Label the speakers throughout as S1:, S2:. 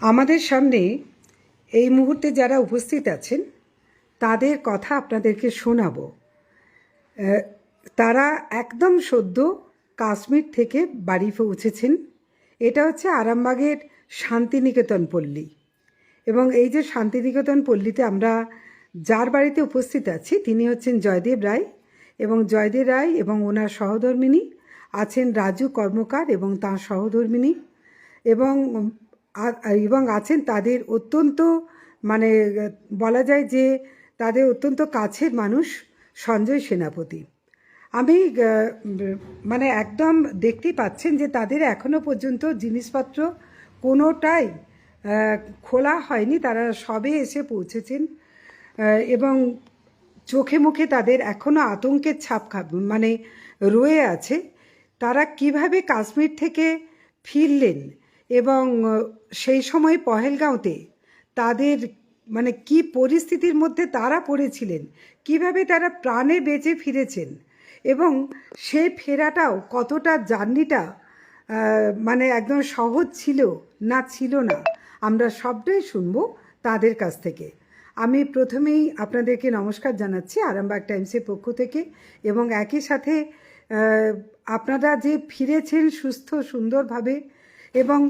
S1: আমাদের সামনে এই মুহূর্তে যারা উপস্থিত আছেন, তাদের কথা আপনাদেরকে শোনাবো। তারা একদম সদ্য কাশ্মীর থেকে বাড়ি পৌঁছেছেন। এটা হচ্ছে আরামবাগের শান্তিনিকেতন পল্লী। এবং এই যে শান্তিনিকেতন পল্লীতে আমরা যার বাড়িতে উপস্থিত আছি, তিনি হচ্ছেন জয়দেব রায়। এবং জয়দেব রায় এবং ওনার সহধর্মিনী আছেন রাজু কর্মকার এবং তাঁর সহধর্মিনী। এবং এবং আছেন তাদের অত্যন্ত মানে বলা যায় যে তাদের অত্যন্ত কাছের মানুষ সঞ্জয় সেনাপতি। আমি মানে একদম দেখতেই পাচ্ছেন যে তাদের এখনও পর্যন্ত জিনিসপত্র কোনোটাই খোলা হয়নি। তারা সবে এসে পৌঁছেছেন এবং চোখে মুখে তাদের এখনও আতঙ্কের ছাপ মানে রয়ে আছে। তারা কীভাবে কাশ্মীর থেকে ফিরলেন? এবং সেই সময় পহেলগাঁওতে তাদের মানে কি পরিস্থিতির মধ্যে তারা পড়েছিলেন, কীভাবে তারা প্রাণে বেঁচে ফিরেছেন এবং সেই ফেরাটাও কতটা জার্নিটা মানে একদম সহজ ছিল না ছিল না, আমরা সবটাই শুনব তাদের কাছ থেকে। আমি প্রথমেই আপনাদেরকে নমস্কার জানাচ্ছি আরামবাগ টাইমসের পক্ষ থেকে এবং একই সাথে আপনারা যে ফিরেছেন সুস্থ সুন্দরভাবে এবং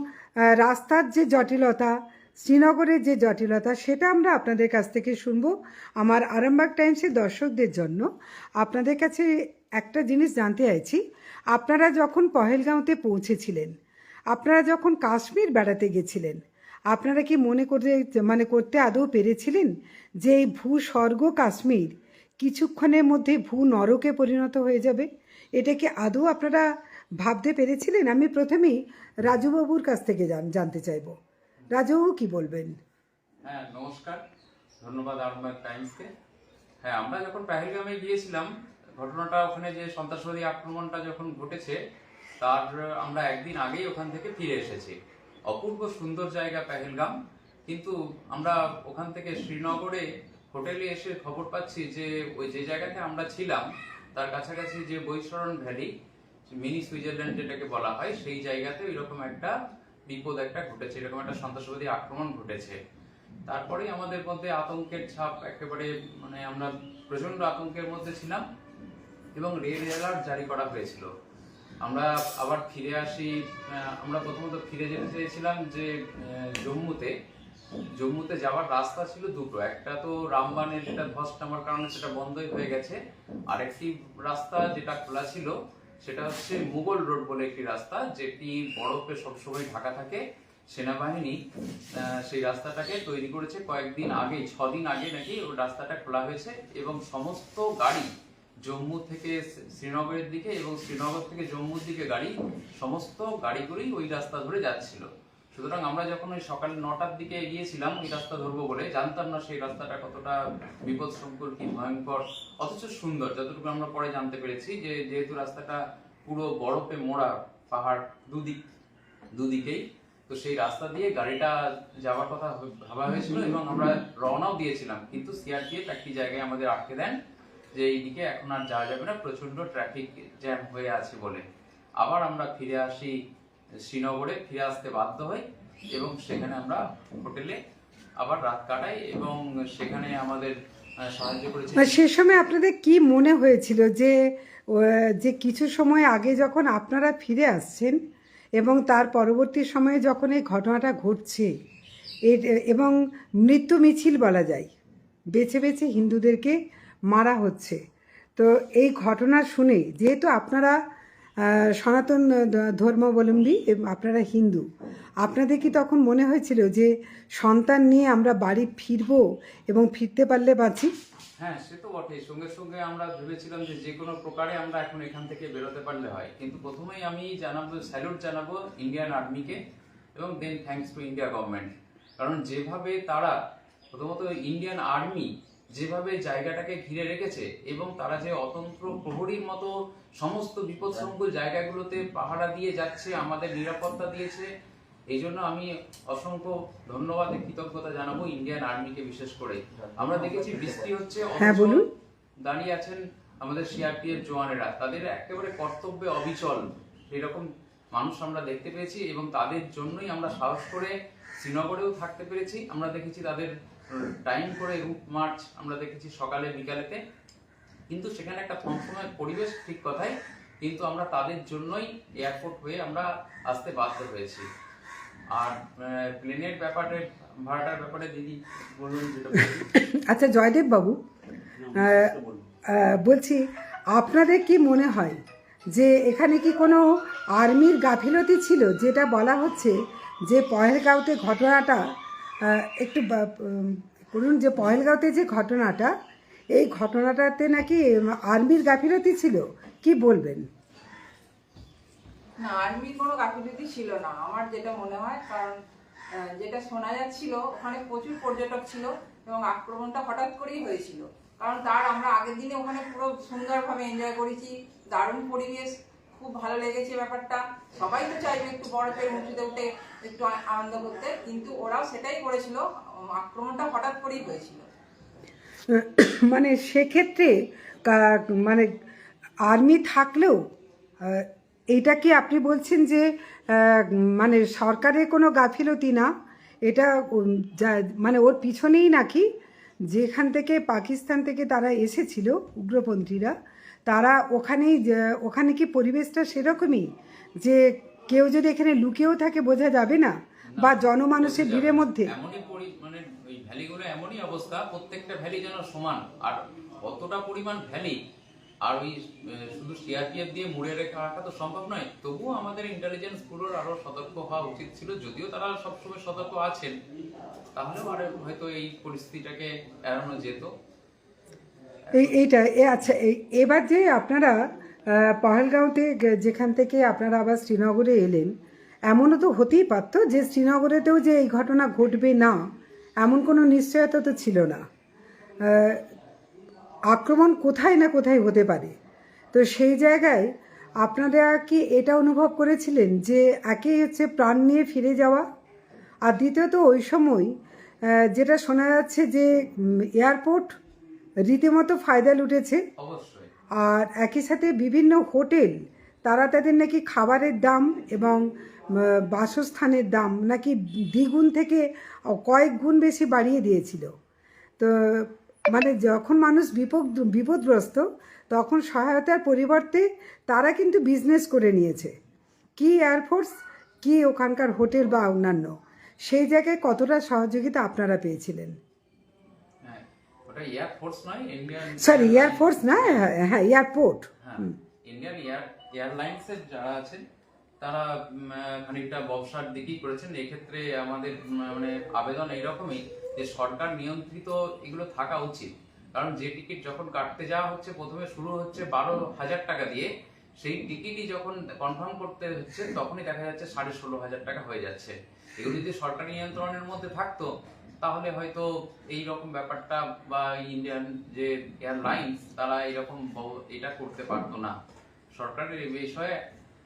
S1: রাস্তার যে জটিলতা, শ্রীনগরের যে জটিলতা, সেটা আমরা আপনাদের কাছ থেকে শুনব আমার আরামবাগ টাইমসের দর্শকদের জন্য। আপনাদের কাছে একটা জিনিস জানতে চাইছি, আপনারা যখন পহেলগাঁওতে পৌঁছেছিলেন, আপনারা যখন কাশ্মীর বেড়াতে গেছিলেন, আপনারা কি মনে করে মানে করতে আদৌ পেরেছিলেন যে এই ভূস্বর্গ কাশ্মীর কিছুক্ষণের মধ্যে ভূ নরকে পরিণত হয়ে যাবে? এটা কি আদৌ আপনারা ভাবতে পেরেছিলেন, আমি প্রথমেই রাজুবাবুর কাছ থেকে জান- জানতে চাইব। রাজুবাবু কি বলবেন?
S2: হ্যাঁ নমস্কার। ধন্যবাদ আরামবাগ টাইমসকে। হ্যাঁ আমরা যখন পেহেলগামে গিয়েছিলাম, ঘটনাটা ওখানে যে সন্ত্রাসবাদী আক্রমণটা যখন ঘটেছে, তার আমরা একদিন আগেই ওখান থেকে ফিরে এসেছি। অপূর্ব সুন্দর জায়গা পেহেলগাম। কিন্তু আমরা ওখান থেকে শ্রীনগরে হোটেলে এসে খবর পাচ্ছি যে ওই যে জায়গাতে আমরা ছিলাম, তার কাছাকাছি যে বৈশরণ ভ্যালি মিনি সুইজারল্যান্ড যেটাকে বলা হয়, সেই জায়গাতে এরকম একটা বিপদ একটা ঘটেছে, এরকম একটা সন্ত্রাসবাদী আক্রমণ ঘটেছে। তারপরে আমাদের মধ্যে আতঙ্কের ছাপ একেবারে মানে আমরা প্রচণ্ড আতঙ্কের মধ্যে ছিলাম এবং রেড অ্যালার্ট জারি করা হয়েছিল। আমরা আবার ফিরে আসি আমরা প্রথমত ফিরে যেতে চেয়েছিলাম যে জম্মুতে জম্মুতে যাওয়ার রাস্তা ছিল দুটো। একটা তো রামবানের যেটা ধস নামার কারণে সেটা বন্ধই হয়ে গেছে। আরেকটি রাস্তা যেটা খোলা ছিল সেটা হচ্ছে মুঘল রোড বলে একটি রাস্তা, যেটি বরফে সবসময় ঢাকা থাকে। সেনাবাহিনী সেই রাস্তাটাকে তৈরি করেছে কয়েকদিন আগে, ছদিন আগে নাকি ওই রাস্তাটা খোলা হয়েছে এবং সমস্ত গাড়ি জম্মু থেকে শ্রীনগরের দিকে এবং শ্রীনগর থেকে জম্মুর দিকে গাড়ি, সমস্ত গাড়িগুলি ওই রাস্তা ধরে যাচ্ছিল। সুতরাং আমরা যখন ওই সকাল নটার দিকে এগিয়েছিলাম ওই রাস্তা ধরবো বলে, জানতাম না সেই রাস্তাটা কতটা বিপদ সংকুল কি ভয়ঙ্কর, অথচ সুন্দর। যতটুকু আমরা পরে জানতে পেরেছি যে যেহেতু রাস্তাটা পুরো বরফে মোড়া পাহাড় দুদিক, দুদিকেই, তো সেই রাস্তা দিয়ে গাড়িটা যাওয়ার কথা ভাবা হয়েছিল এবং আমরা রওনাও দিয়েছিলাম। কিন্তু সিআরপিএফ একটি জায়গায় আমাদের আটকে দেন যে এইদিকে এখন আর যাওয়া যাবে না প্রচণ্ড ট্রাফিক জ্যাম হয়ে আছে বলে। আবার আমরা ফিরে আসি শ্রীনগরে ফিরে আসতে বাধ্য হই এবং সেখানে আমরা হোটেলে আবার রাত কাটাই এবং সেখানে আমাদের
S1: মানে সে সময় আপনাদের কি মনে হয়েছিল যে যে কিছু সময় আগে যখন আপনারা ফিরে আসছেন এবং তার পরবর্তী সময়ে যখন এই ঘটনাটা ঘটছে এবং মৃত্যু মিছিল বলা যায়, বেছে বেছে হিন্দুদেরকে মারা হচ্ছে, তো এই ঘটনা শুনে যেহেতু আপনারা সনাতন ধর্মাবলম্বী আপনারা হিন্দু। আপনাদের কি তখন মনে হয়েছিল যে সন্তান নিয়ে আমরা বাড়ি ফিরবো এবং ফিরতে পারলে বাঁচি?
S2: হ্যাঁ সে তো বটেই। সঙ্গে সঙ্গে আমরা ভেবেছিলাম যে যে কোনো প্রকারে আমরা এখন এখান থেকে বেরোতে পারলে হয়। কিন্তু প্রথমেই আমি জানাব স্যালুট জানাব ইন্ডিয়ান আর্মিকে এবং then thanks to India government কারণ যেভাবে তারা, প্রথমত ইন্ডিয়ান আর্মি যেভাবে জায়গাটাকে ঘিরে রেখেছে এবং তারা যে অতন্ত্র প্রহরীর মতো সমস্ত বিপদসংকুল জায়গাগুলোতে পাহারা দিয়ে যাচ্ছে আমাদের নিরাপত্তা দিয়েছে এই জন্য আমি অসংখ্য ধন্যবাদ কৃতজ্ঞতা জানাব ইন্ডিয়ান আর্মিকে বিশেষ করে। আমরা দেখেছি বৃষ্টি হচ্ছে
S1: হ্যাঁ,
S2: দাঁড়িয়ে আছেন আমাদের সিআরপিএফ জওয়ানেরা। তাদের একেবারে কর্তব্যে অবিচল এরকম মানুষ আমরা দেখতে পেয়েছি এবং তাদের জন্যই আমরা সাহস করে শ্রীনগরেও থাকতে পেরেছি। আমরা দেখেছি তাদের টাইম করে রুট মার্চ আমরা দেখেছি সকালে বিকালেতে। কিন্তু সেখানে একটা থমথমে পরিবেশ ঠিক কথাই কিন্তু আমরা তাদের জন্যই এয়ারপোর্ট হয়ে আমরা আসতে বাধ্য হয়েছি। আর প্লেনের ব্যাপারে ভাড়াটার ব্যাপারে দিদি বলুন যেটা
S1: আচ্ছা জয়দেব বাবু আহ, বলছি আপনাদের কি মনে হয় যে এখানে কি কোনো আর্মির গাফিলতি ছিল যেটা বলা হচ্ছে যে পহেলগাঁওতে ঘটনাটা একটু বলুন যে পহেলগাঁওতে যে ঘটনাটা, এই ঘটনাটাতে নাকি আর্মির গাফিলতি ছিল? কি বলবেন?
S3: না, আর্মির কোনো গাফিলতি ছিল না, আমার যেটা মনে হয়, কারণ যেটা শোনা যাচ্ছিল, ওখানে প্রচুর পর্যটক ছিল এবং আক্রমণটা হঠাৎ করেই হয়েছিল। কারণ তার আমরা আগের দিনে ওখানে পুরো সুন্দরভাবে এনজয় করেছি, দারুণ পরিবেশ, খুব ভালো লেগেছে ব্যাপারটা। সবাই তো চাইবে একটু বরফের উঁচুতে উঠে একটু আনন্দ করতে। কিন্তু ওরাও সেটাই করেছিল আক্রমণটা হঠাৎ করেই হয়েছিল।
S1: মানে সেক্ষেত্রে মানে আর্মি থাকলেও এটা কি আপনি বলছেন যে মানে সরকারের কোনো গাফিলতি না? এটা মানে ওর পিছনেই নাকি যেখান থেকে পাকিস্তান থেকে তারা এসেছিল, উগ্রপন্থীরা, তারা ওখানেই ওখানে কি পরিবেশটা সেরকমই যে কেউ যদি এখানে লুকিয়েও থাকে বোঝা যাবে না বা জনমানুষের ভিড়ের মধ্যে।
S2: এমনই মানে ওই ভ্যালিগুলো এমনই অবস্থা প্রত্যেকটা ভ্যালি যেন সমান আর অতটা পরিমাণ ভ্যালি আর ওই শুধু সিআরপিএফ দিয়ে মুড়ে রেখে রাখা তো সম্ভব নয় তবুও আমাদের ইন্টেলিজেন্স ব্যুরোর আরও সতর্ক হওয়া উচিত ছিল যদিও তারা সবসময় সতর্ক আছেন। তাহলেও আর হয়তো এই পরিস্থিতিটাকে এড়ানো যেত।
S1: এই এইটা এ আচ্ছা এবার যে আপনারা পহেলগাঁওতে যেখান থেকে আপনারা আবার শ্রীনগরে এলেন, এমনও তো হতেই পারতো যে শ্রীনগরেতেও যে এই ঘটনা ঘটবে না, এমন কোনো নিশ্চয়তা তো ছিল না। আক্রমণ কোথায় না কোথায় হতে পারে? তো সেই জায়গায় আপনারা কি এটা অনুভব করেছিলেন যে একে হচ্ছে প্রাণ নিয়ে ফিরে যাওয়া? আর দ্বিতীয়ত ওই সময় যেটা শোনা যাচ্ছে যে এয়ারপোর্ট রীতিমতো ফায়দা লুটেছে।
S2: অবশ্যই।
S1: আর একই সাথে বিভিন্ন হোটেল, তারা তাদের নাকি খাবারের দাম এবং বাসস্থানের দাম নাকি দ্বিগুণ থেকে কয়েক গুণ বেশি বাড়িয়ে দিয়েছিল। তো মানে যখন মানুষ বিপদ, বিপদগ্রস্ত, তখন সহায়তার পরিবর্তে তারা কিন্তু বিজনেস করে নিয়েছে। কি এয়ারফোর্স কি ওখানকার হোটেল বা অন্যান্য, সেই জায়গায় কতটা সহযোগিতা আপনারা পেয়েছিলেন?
S2: ওটা এয়ারফোর্স নয় ইন্ডিয়ান
S1: সরি এয়ারফোর্স না হ্যাঁ এয়ারপোর্ট
S2: হ্যাঁ ইন্ডিয়ান এয়ার এয়ারলাইন্সের যারা আছেন তারা খানিকটা ব্যবসার দিকেই করেছেন। এক্ষেত্রে আমাদের মানে আবেদন এইরকমই যে সরকার নিয়ন্ত্রিত এগুলো থাকা উচিত। কারণ যে টিকিট যখন কাটতে যাওয়া হচ্ছে প্রথমে শুরু হচ্ছে বারো হাজার টাকা দিয়ে। সেই টিকিটই যখন কনফার্ম করতে হচ্ছে তখনই দেখা যাচ্ছে সাড়ে ষোলো হাজার টাকা হয়ে যাচ্ছে। এগুলো যদি সরকারি নিয়ন্ত্রণের মধ্যে থাকতো তাহলে হয়তো এই রকম ব্যাপারটা বা ইন্ডিয়ান যে এয়ারলাইন্স তারা এরকম এটা করতে পারতো না। সরকারের এই বিষয়ে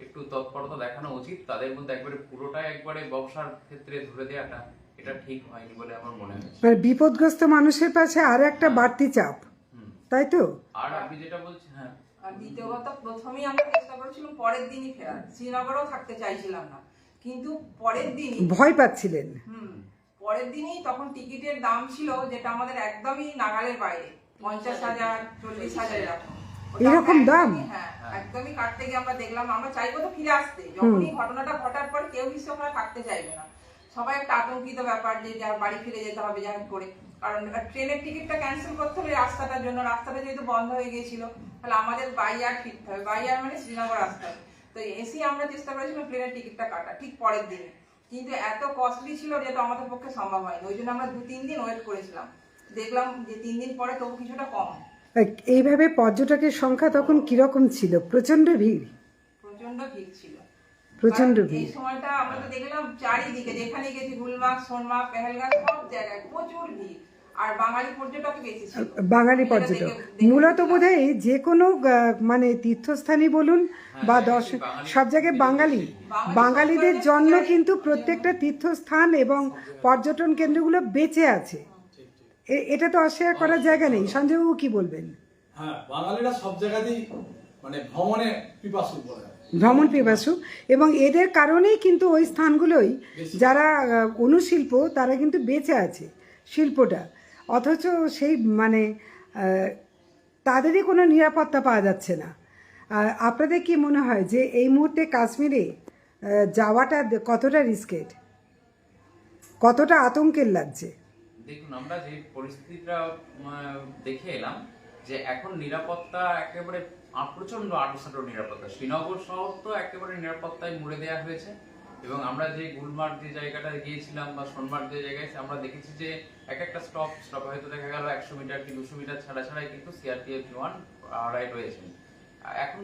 S2: একটু তৎপরতা দেখানো উচিত। তাদের মধ্যে একবারে পুরোটাই একবারে ব্যবসার ক্ষেত্রে ধরে দেওয়াটা এটা ঠিক হয়নি বলে আমার মনে হয়
S1: মানে বিপদগ্রস্ত মানুষের পাশে আর একটা বাড়তি চাপ
S2: হুম।
S1: তাই তো?
S2: আর আপনি যেটা বলছেন হ্যাঁ।
S3: আর দ্বিতীয় কথা প্রথমেই আমরা চেষ্টা করেছিলাম পরের দিনই ফেরার। শ্রীনগরেও থাকতে চাইছিলাম না। কিন্তু পরের দিনই
S1: ভয় পাচ্ছিলেন।
S3: হুম। পরের দিনই তখন টিকিটের দাম ছিল যেটা আমাদের একদমই নাগালের বাইরে পঞ্চাশ হাজার চল্লিশ হাজার এরকম।
S1: এরকম দাম?
S3: একদমই- হ্যাঁ একদমই কাটতে গিয়ে আমরা দেখলাম আমরা চাইব তো ফিরে আসতে। যখনই ঘটনাটা ঘটার পর কেউ কিছু ওখানে থাকতে চাইবে না। সবাই একটা আতঙ্কিত ব্যাপার যে যার বাড়ি ফিরে যেতে হবে যাই করে। কারণ ট্রেনের টিকিটটা ক্যান্সেল করতে হবে রাস্তাটার জন্য রাস্তাটা যেহেতু বন্ধ হয়ে গিয়েছিল তাহলে আমাদের বাইয়ার ফিরতে হবে। বাইয়ার মানে শ্রীনগর আসতে হবে। তো এসি আমরা চেষ্টা করেছিলাম ট্রেনের টিকিটটা কাটা ঠিক পরের দিনে। কিন্তু এত কস্টলি ছিল যেটা আমাদের পক্ষে সম্ভব হয়নি। ওই জন্য আমরা দু তিন দিন ওয়েট করেছিলাম। দেখলাম যে তিন দিন পরে তবু কিছুটা কম।
S1: এইভাবে পর্যটকের সংখ্যা তখন কীরকম ছিল? প্রচণ্ড ভিড়?
S3: প্রচণ্ড ভিড় ছিল। প্রচণ্ড এই
S1: ভিড়।
S3: সময়টা আমরা তো দেখলাম চারিদিকে যেখানে গেছি গুলমার্গ সোনমার্গ পেহেলগাঁও সব জায়গায় প্রচুর ভিড়। আর বাঙালি পর্যটক বেশি
S1: বাঙালি পর্যটক।
S3: দেখে- দেখে
S1: মূলত। বোধহয় যে কোনো মানে তীর্থস্থানই বলুন বা
S2: হ্যাঁ,
S1: দর্শন সব জায়গায় বাঙালি।
S3: বাঙালি
S1: বাঙালিদের জন্য কিন্তু প্রত্যেকটা তীর্থস্থান এবং পর্যটন কেন্দ্রগুলো বেঁচে আছে। এ- এটা তো অস্বীকার করার জায়গা নেই। সঞ্জয়বাবু কি বলবেন?
S4: হ্যাঁ বাঙালিরা সব জায়গাতেই মানে ভ্রমণে পিপাসু বলে।
S1: ভ্রমণ পিপাসু। এবং এদের কারণেই কিন্তু ওই স্থানগুলোই যারা অনুশিল্প তারা কিন্তু বেঁচে আছে শিল্পটা। অথচ সেই মানে তাদেরই কোনো নিরাপত্তা পাওয়া যাচ্ছে না। আপনাদের কি মনে হয় যে এই মুহূর্তে কাশ্মীরে যাওয়াটা কতটা রিস্কেড কতটা আতঙ্কের লাগছে?
S2: দেখুন, আমরা যে পরিস্থিতিটা দেখে এলাম যে এখন নিরাপত্তা একেবারে প্রচণ্ড আটোসাটো নিরাপত্তা। শ্রীনগর শহর তো একেবারে নিরাপত্তায় মুড়ে দেওয়া হয়েছে। এবং আমরা যে গুলমার্গ যে জায়গাটা গিয়েছিলাম বা সোনমার্গ যে জায়গায় আমরা দেখেছি যে এক একটা স্টপ স্টপ হয়তো দেখা গেল একশো মিটার কি দুশো মিটার ছাড়া ছাড়াই কিন্তু সিআরপিএফ জওয়ান আড়াই রয়েছেন এখন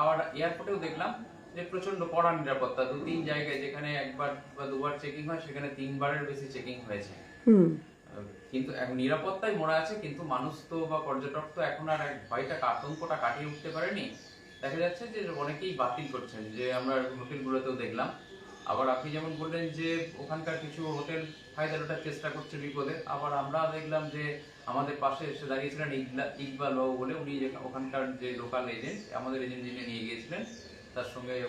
S2: আবার এয়ারপোর্টেও দেখলাম যে প্রচণ্ড কড়া নিরাপত্তা। দু তিন জায়গায় যেখানে একবার বা দুবার চেকিং হয় সেখানে তিনবারের বেশি চেকিং হয়েছে। কিন্তু এখন নিরাপত্তায় মোড়া আছে কিন্তু মানুষ তো বা পর্যটক তো এখন আর ভয়টা আতঙ্কটা কাটিয়ে উঠতে পারেনি। দেখা যাচ্ছে যে অনেকেই বাতিল করছেন যে আমরা হোটেলগুলোতেও দেখলাম। আবার আপনি যেমন বললেন যে ওখানকার কিছু হোটেল ফায়দা ওঠার চেষ্টা করছে বিপদে আবার আমরা দেখলাম যে আমাদের পাশে এসে দাঁড়িয়েছিলেন ইকবাল বাবু বলে উনি ওখানকার যে লোকাল এজেন্ট আমাদের এজেন্ট যিনি নিয়ে গিয়েছিলেন তার সঙ্গে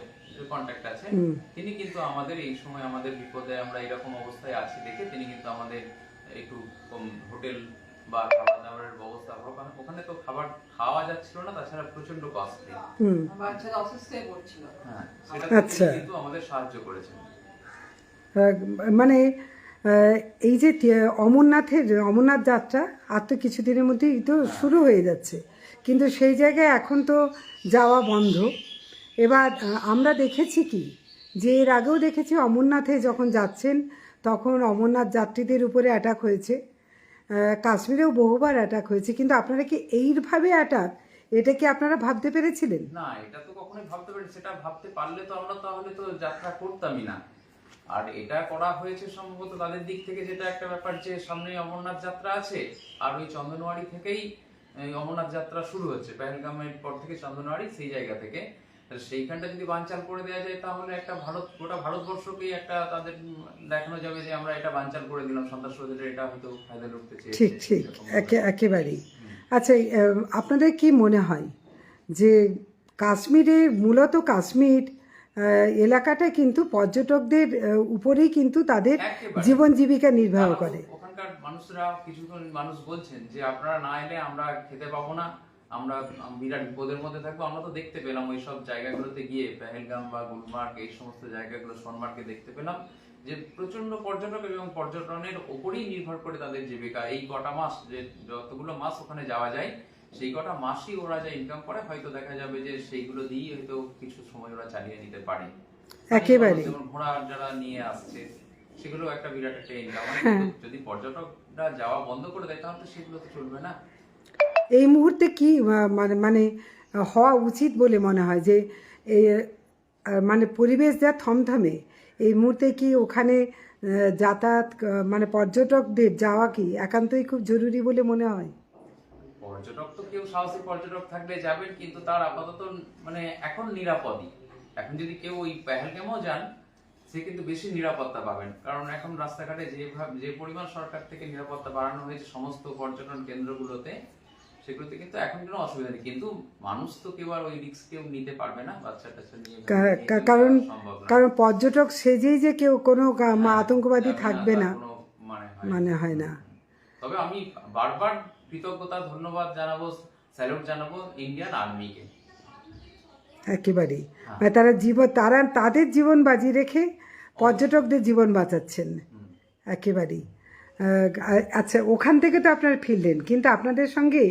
S2: কন্ট্যাক্ট আছে। তিনি কিন্তু আমাদের এই সময় আমাদের বিপদে আমরা এরকম অবস্থায় আছি দেখে তিনি কিন্তু আমাদের একটু হোটেল বা খাবার দাবারের ব্যবস্থা। ওখানে- ওখানে তো খাবার খাওয়া যাচ্ছিল না তাছাড়া প্রচণ্ড কস্টলি
S1: হুম।
S3: বাচ্চারা অসুস্থ হয়ে পড়ছিল।
S2: হ্যাঁ সেটা
S1: আচ্ছা।
S2: কিন্তু আমাদের সাহায্য করেছেন।
S1: মানে এই যে অমরনাথের অমরনাথ যাত্রা আর তো কিছুদিনের মধ্যেই তো শুরু হয়ে যাচ্ছে। কিন্তু সেই জায়গায় এখন তো যাওয়া বন্ধ। এবার আমরা দেখেছি কি? যে এর আগেও দেখেছি অমরনাথে যখন যাচ্ছেন তখন অমরনাথ যাত্রীদের উপরে অ্যাটাক হয়েছে। কাশ্মীরেও বহুবার অ্যাটাক হয়েছে, কিন্তু আপনারা কি এইভাবে অ্যাটাক এটা কি আপনারা ভাবতে পেরেছিলেন?
S2: না, এটা তো কখনোই ভাবতে পারি সেটা ভাবতে পারলে তো আমরা তাহলে তো যাত্রা করতামই না। আর এটা করা হয়েছে সম্ভবত তাদের দিক থেকে যেটা একটা ব্যাপার যে সামনে অমরনাথ যাত্রা আছে, আর ওই চন্দনওয়াড়ি থেকেই অমরনাথ যাত্রা শুরু হচ্ছে। পেহেলগামের পর থেকে চন্দনওয়াড়ি সেই জায়গা থেকে। তাহলে সেইখানটা যদি বানচাল করে দেওয়া যায় তাহলে একটা ভারত গোটা ভারতবর্ষকেই একটা তাদের দেখানো যাবে যে আমরা এটা বানচাল করে দিলাম সন্ত্রাসবাদীরা এটা হয়তো ফায়দা লুটতে চেয়েছে
S1: ঠিক ঠিক একে একেবারেই। আচ্ছা আপনাদের কি মনে হয় যে কাশ্মীরে মূলত কাশ্মীর এলাকাটা কিন্তু পর্যটকদের উপরেই কিন্তু তাদের জীবন জীবিকা নির্বাহ করে?
S2: ওখানকার মানুষরা কিছুজন মানুষ বলছেন যে আপনারা না এলে আমরা খেতে পাবো না। আমরা বিরাট বিপদের মধ্যে থাকব। আমরা তো দেখতে পেলাম ওই সব জায়গাগুলোতে গিয়ে পেহেলগাম বা গুলমার্গ এই সমস্ত জায়গাগুলো সোনমার্গে দেখতে পেলাম যে প্রচণ্ড পর্যটক এবং পর্যটনের উপরেই নির্ভর করে তাদের জীবিকা। এই কটা মাস যে যতগুলো মাস ওখানে যাওয়া যায় সেই কটা মাসই ওরা যা ইনকাম করে হয়তো দেখা যাবে যে সেইগুলো দিয়েই হয়তো কিছু সময় ওরা চালিয়ে নিতে পারে।
S1: একেবারে।
S2: যেমন ঘোড়া যারা নিয়ে আসছে সেগুলো একটা বিরাট একটা ইনকাম
S1: হ্যাঁ।
S2: যদি পর্যটকরা যাওয়া বন্ধ করে দেয় তাহলে তো সেগুলো তো চলবে না।
S1: এই মুহূর্তে কি মানে মানে হওয়া উচিত বলে মনে হয় যে মানে পরিবেশ যা থমথমে, এই মুহূর্তে কি ওখানে যাতায়াত মানে পর্যটকদের যাওয়া কি একান্তই খুব জরুরি বলে মনে হয়?
S2: পর্যটক তো কেউ সাহসী পর্যটক থাকলে যাবেন, কিন্তু তার আপাতত মানে এখন নিরাপদই। এখন যদি কেউ ওই পেহেলগামও যান, সে কিন্তু বেশি নিরাপত্তা পাবেন। কারণ এখন রাস্তাঘাটে যেভাবে যে পরিমাণ সরকার থেকে নিরাপত্তা বাড়ানো হয়েছে সমস্ত পর্যটন কেন্দ্রগুলোতে সেগুলোতে কিন্তু এখন কোনো অসুবিধা নেই। কিন্তু মানুষ তো কেউ আর ওই রিস্ক কেউ নিতে পারবে না বাচ্চা টাচ্চা নিয়ে কেউ
S1: কারণ। কারণ পর্যটক সেজেই যে কেউ কোনো আতঙ্কবাদী থাকবে না।
S2: মানে হয় না।
S1: মানে হয় না।
S2: তবে আমি বারবার কৃতজ্ঞতা ধন্যবাদ জানাব স্যালুট জানাব ইন্ডিয়ান আর্মিকে
S1: একেবারেই। মানে তারা জীবন তারা তাদের জীবন বাজি রেখে পর্যটকদের জীবন বাঁচাচ্ছেন। একেবারেই। আচ্ছা ওখান থেকে তো আপনারা ফিরলেন কিন্তু আপনাদের সঙ্গে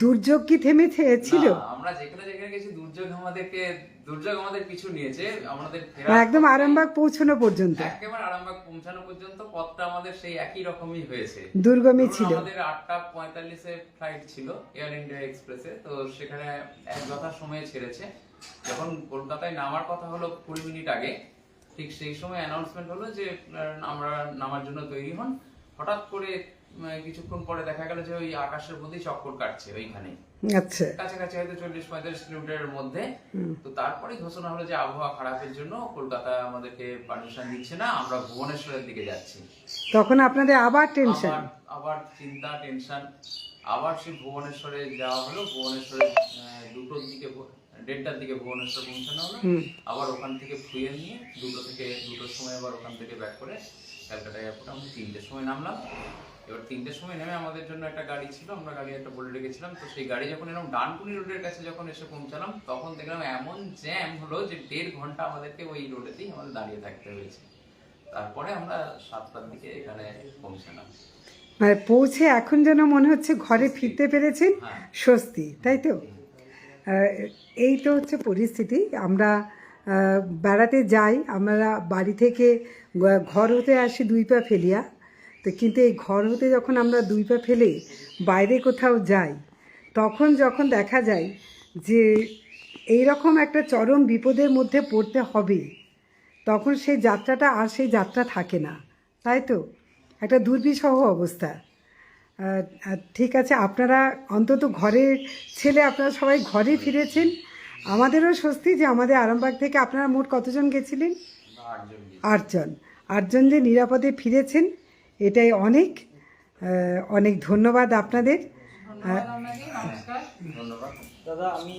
S1: দুর্যোগ কি থেমে ছিল?
S2: আমরা যেখানে যেখানে গেছি দুর্যোগ আমাদেরকে দুর্যোগ আমাদের পিছু নিয়েছে আমাদের
S1: মানে একদম আরামবাগ পৌঁছানো পর্যন্ত।
S2: একেবারে আরামবাগ পৌঁছানো পর্যন্ত পথটা আমাদের সেই একই রকমই হয়েছে।
S1: দুর্গমই ছিল।
S2: আমাদের আটটা পঁয়তাল্লিশে ফ্লাইট ছিল এয়ার ইন্ডিয়া এক্সপ্রেসে তো সেখানে এক যথা সময়ে ছেড়েছে। যখন কলকাতায় নামার কথা হলো কুড়ি মিনিট আগে ঠিক সেই সময় অ্যানাউন্সমেন্ট হলো যে আমরা নামার জন্য তৈরি হন। হঠাৎ করে কিছুক্ষণ পরে দেখা গেল যে ওই আকাশের মধ্যেই চক্কর কাটছে ওইখানে।
S1: আচ্ছা।
S2: কাছাকাছি হয়তো চল্লিশ পঁয়তাল্লিশ কিলোমিটারের মধ্যে। তো তারপরে ঘোষণা হলো যে আবহাওয়া খারাপের জন্য কলকাতা আমাদেরকে পারমিশন দিচ্ছে না আমরা ভুবনেশ্বরের দিকে যাচ্ছি।
S1: তখন আপনাদের আবার টেনশন
S2: আবার চিন্তা টেনশন আবার সেই ভুবনেশ্বরে যাওয়া হলো ভুবনেশ্বরে দুটোর দিকে দেড়টার দিকে ভুবনেশ্বর পৌঁছানো হলো। আবার ওখান থেকে ফুয়ে নিয়ে দুটো থেকে দুটোর সময় আবার ওখান থেকে ব্যাক করে ক্যালকাটা এয়ারপোর্টে আমরা তিনটের সময় নামলাম। এবার তিনটের সময় নেমে আমাদের জন্য একটা গাড়ি ছিল আমরা গাড়ি একটা বলে রেখেছিলাম। তো সেই গাড়ি যখন এরকম ডানকুনি রোডের কাছে যখন এসে পৌঁছালাম তখন দেখলাম এমন জ্যাম হলো যে দেড় ঘণ্টা আমাদেরকে ওই রোডেতেই আমাদের দাঁড়িয়ে থাকতে হয়েছে। তারপরে আমরা সাতটার দিকে এখানে পৌঁছালাম।
S1: মানে পৌঁছে এখন যেন মনে হচ্ছে ঘরে ফিরতে পেরেছেন?
S2: হ্যাঁ।
S1: স্বস্তি তাই তো? এই তো হচ্ছে পরিস্থিতি। আমরা বেড়াতে যাই আমরা বাড়ি থেকে ঘর হতে আসি দুই পা ফেলিয়া। তো কিন্তু এই ঘর হতে যখন আমরা দুই পা ফেলে বাইরে কোথাও যাই, তখন যখন দেখা যায় যে এই রকম একটা চরম বিপদের মধ্যে পড়তে হবে, তখন সেই যাত্রাটা আর সেই যাত্রা থাকে না। তাই তো? একটা দুর্বিষহ অবস্থা। ঠিক আছে, আপনারা অন্তত ঘরের ছেলে আপনারা সবাই ঘরে ফিরেছেন। আমাদেরও স্বস্তি যে আমাদের আরামবাগ থেকে আপনারা মোট কতজন গেছিলেন?
S2: আটজন।
S1: আটজন। যে নিরাপদে ফিরেছেন এটাই অনেক। অনেক ধন্যবাদ আপনাদের।
S3: ধন্যবাদ আপনাকে নমস্কার।
S2: ধন্যবাদ।
S4: দাদা আমি